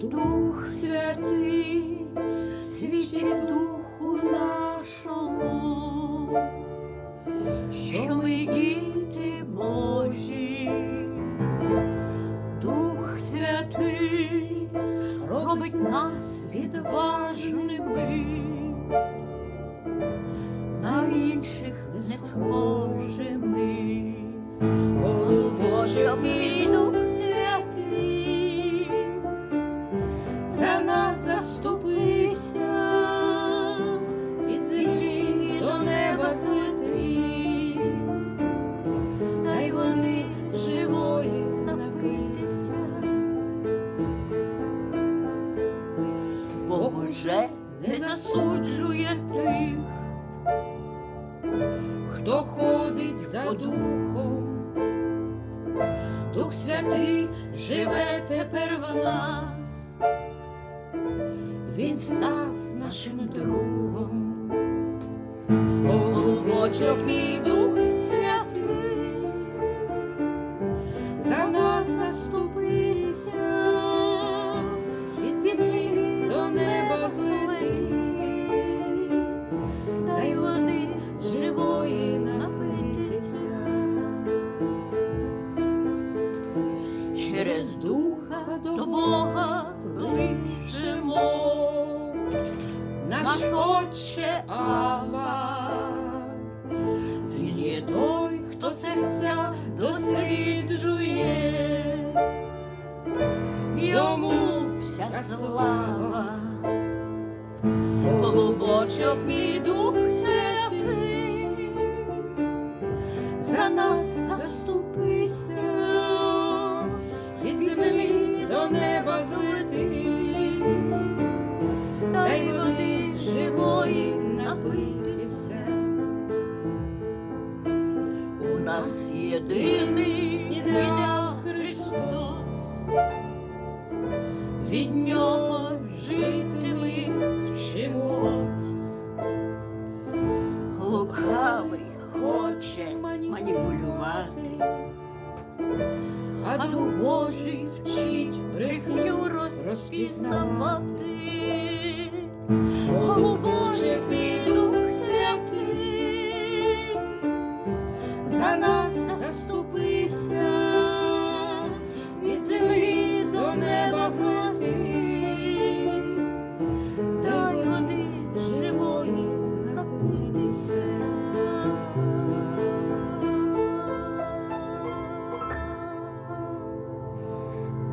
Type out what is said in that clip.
Дух святий, свічі духу нашому, що ми діти Божі, Дух святий робить нас відважними, на інших не схожими. Дух Святий, за нас заступися, від землі до неба злети, дай води живої напитися. Бог не засуджує тих, хто ходить за духом. Дух Святий живе тепер в нас, Він став нашим другом. Голубочок мій Дух Святий, за нас заступися, Через духа до Бога кличемо, наш Отче Ава, Він є той, хто серця досліджує, йому вся слава, голубочок мій дух святий, нас єдиний ідеал Христос, від нього жити ми вчимось. Лукавий хоче маніпулювати, а Дух Божий вчить брехню розпізнавати. Голубочок мій